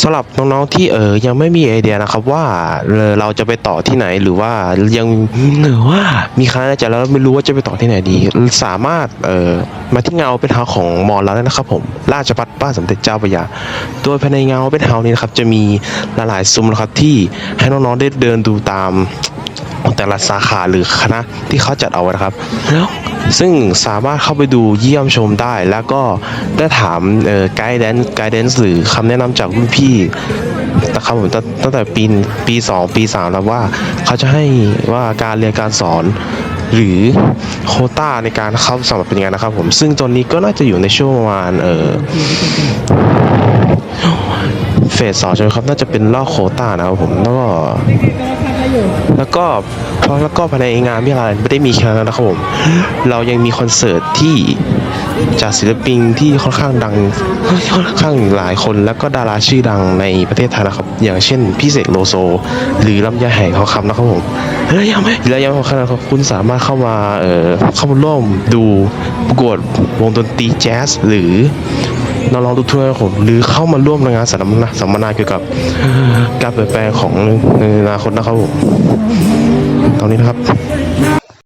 สำหรับน้องๆที่เออยังไม่มีไอเดียนะครับว่าเราจะไปต่อที่ไหนหรือว่ายังหรือว่ามีคณะในใจแล้วไม่รู้ว่าจะไปต่อที่ไหนดี สามารถเออมาที่เงาเป็นเฮาของมอเราได้นะครับ ผมราชพัฒป้าสมเด็จเจ้าพระยาโดยภายในเงาเป็นเฮานี้นะครับจะมีหลายๆซุ้มนะครับที่ให้น้องๆได้เดินดูตาม แต่ละสาขาหรือคณะที่เขาจัดเอาไว้นะครับ ซึ่งสามารถเข้าไปดูเยี่ยมชมได้ แล้วก็ได้ถามไกด์แดนไกด์แดนหรือคำแนะนำจากรุ่นพี่นะครับผมตั้งแต่ปีปีสองปีสามแล้วว่าเขาจะให้ว่าการเรียนการสอนหรือโคต้าในการเข้าสมัครเป็นยังไงนะครับผมซึ่งตอนนี้ก็น่าจะอยู่ในช่วงประมาณเออ สสองใช่ไหมครับ น่าจะเป็นรอบโคต้านะครับผมแล้วก็แล้วก็เพราะแล้วก็ภายในงานวิทยาลัยไม่ได้มีแค่นั้นนะครับผม เรายังมีคอนเสิร์ตที่จากศิลปินที่ค่อนข้างดังค่อนข้างหลายคน แล้วก็ดาราชื่อดังในประเทศไทยนะครับ อย่างเช่นพี่เสกโลโซ หรือลำไยไหทองคำนะครับผมแล้วยังไม่แล้วยังไม่พอแค่นั้นครับคุณสามารถเข้ามาเอ่อเข้ามาร่วมดูประกวดวงดนตรีแจ๊สหรือ น้องๆทุกท่านผมหรือเข้ามาร่วมในงานสัมมนาสัมมนาเกี่ยวกับการเปลี่ยนแปลงของในอนาคตนะครับผมตอนนี้นะครับ